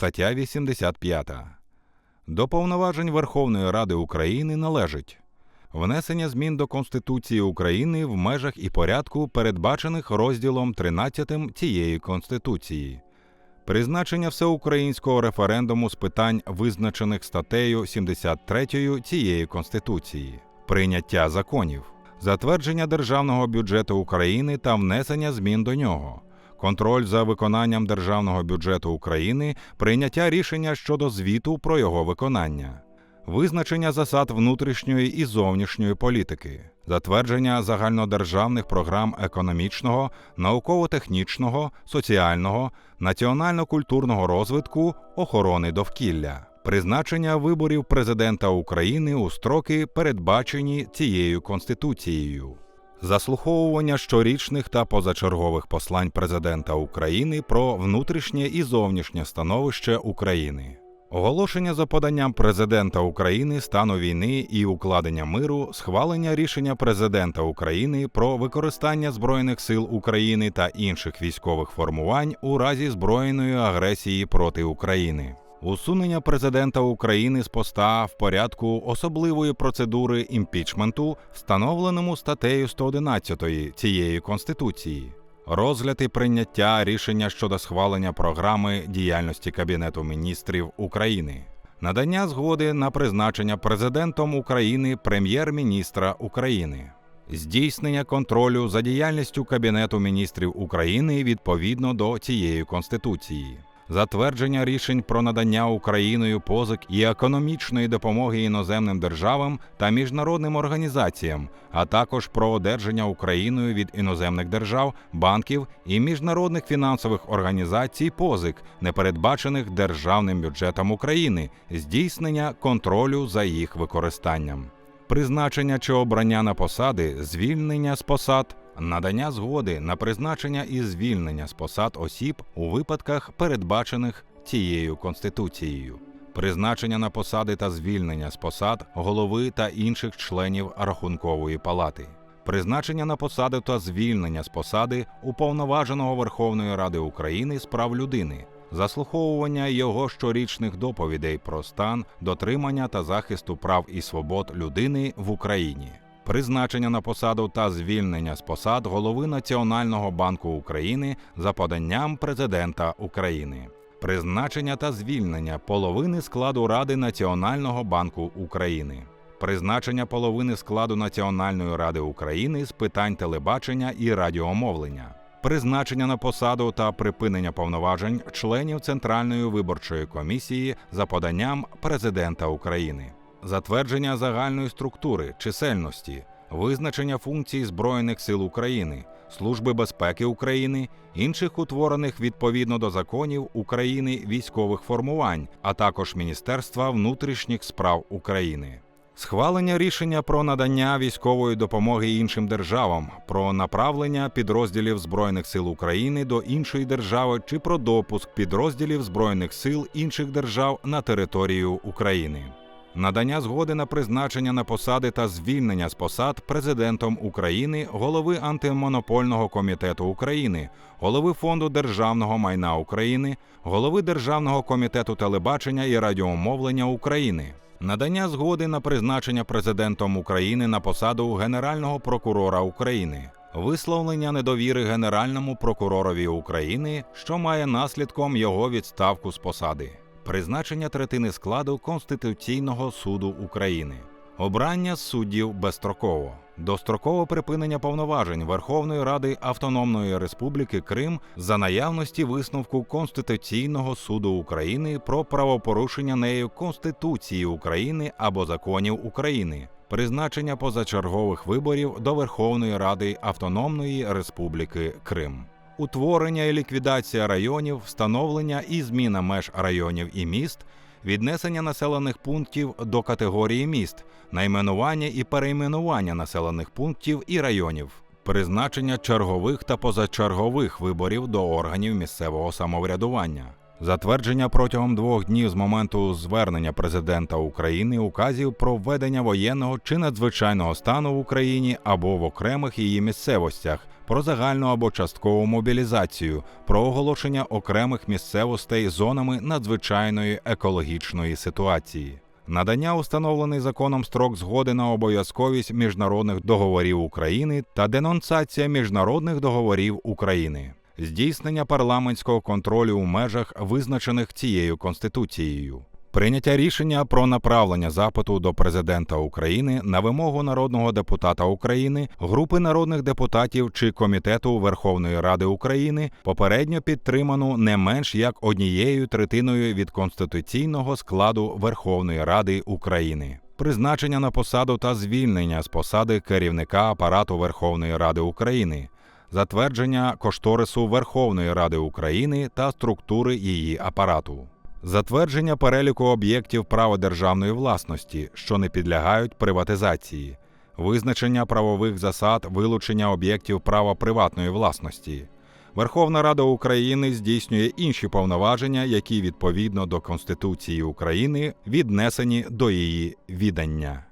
Стаття 85. До повноважень Верховної Ради України належить внесення змін до Конституції України в межах і порядку, передбачених розділом 13 цієї Конституції, призначення всеукраїнського референдуму з питань, визначених статтею 73 цієї Конституції, прийняття законів, затвердження державного бюджету України та внесення змін до нього. Контроль за виконанням державного бюджету України, прийняття рішення щодо звіту про його виконання, визначення засад внутрішньої і зовнішньої політики, затвердження загальнодержавних програм економічного, науково-технічного, соціального, національно-культурного розвитку, охорони довкілля, призначення виборів президента України у строки, передбачені цією конституцією. Заслуховування щорічних та позачергових послань президента України про внутрішнє і зовнішнє становище України, оголошення за поданням президента України стану війни і укладення миру, схвалення рішення президента України про використання збройних сил України та інших військових формувань у разі збройної агресії проти України. Усунення президента України з поста в порядку особливої процедури імпічменту, встановленому статтею 111 цієї конституції, розгляд і прийняття рішення щодо схвалення програми діяльності Кабінету міністрів України, надання згоди на призначення президентом України прем'єр-міністра України. Здійснення контролю за діяльністю Кабінету міністрів України відповідно до цієї конституції затвердження рішень про надання Україною позик і економічної допомоги іноземним державам та міжнародним організаціям, а також про одержання Україною від іноземних держав, банків і міжнародних фінансових організацій позик, не передбачених державним бюджетом України, здійснення контролю за їх використанням. Призначення чи обрання на посади, звільнення з посад, надання згоди на призначення і звільнення з посад осіб у випадках, передбачених цією конституцією, призначення на посади та звільнення з посад голови та інших членів рахункової палати. Призначення на посади та звільнення з посади уповноваженого Верховної Ради України з прав людини, заслуховування його щорічних доповідей про стан, дотримання та захисту прав і свобод людини в Україні призначення на посаду та звільнення з посад голови Національного банку України за поданням президента України, призначення та звільнення половини складу Ради Національного банку України. Призначення половини складу Національної ради України з питань телебачення і радіомовлення, призначення на посаду та припинення повноважень членів Центральної виборчої комісії за поданням президента України затвердження загальної структури, чисельності, визначення функцій Збройних сил України, Служби безпеки України, інших утворених відповідно до законів України військових формувань, а також Міністерства внутрішніх справ України. Схвалення рішення про надання військової допомоги іншим державам, про направлення підрозділів Збройних сил України до іншої держави чи про допуск підрозділів Збройних сил інших держав на територію України надання згоди на призначення на посади та звільнення з посад президентом України, голови антимонопольного комітету України, голови фонду державного майна України, голови Державного комітету телебачення і радіомовлення України. Надання згоди на призначення президентом України на посаду Генерального прокурора України, висловлення недовіри Генеральному прокуророві України, що має наслідком його відставку з посади призначення третини складу Конституційного суду України, обрання суддів безстроково, дострокове припинення повноважень Верховної Ради Автономної Республіки Крим за наявності висновку Конституційного суду України про правопорушення нею Конституції України або законів України. Призначення позачергових виборів до Верховної Ради Автономної Республіки Крим утворення і ліквідація районів, встановлення і зміна меж районів і міст, віднесення населених пунктів до категорії міст, найменування і перейменування населених пунктів і районів, призначення чергових та позачергових виборів до органів місцевого самоврядування. Затвердження протягом двох днів з моменту звернення президента України указів про введення воєнного чи надзвичайного стану в Україні або в окремих її місцевостях про загальну або часткову мобілізацію, про оголошення окремих місцевостей зонами надзвичайної екологічної ситуації. Надання установлений законом строк згоди на обов'язковість міжнародних договорів України та денонсація міжнародних договорів України, здійснення парламентського контролю у межах, визначених цією конституцією. Прийняття рішення про направлення запиту до президента України на вимогу народного депутата України, групи народних депутатів чи комітету Верховної Ради України попередньо підтриману не менш як однією третиною від конституційного складу Верховної Ради України. Призначення на посаду та звільнення з посади керівника апарату Верховної Ради України, затвердження кошторису Верховної Ради України та структури її апарату. Затвердження переліку об'єктів права державної власності, що не підлягають приватизації, визначення правових засад вилучення об'єктів права приватної власності. Верховна Рада України здійснює інші повноваження, які відповідно до Конституції України віднесені до її відання.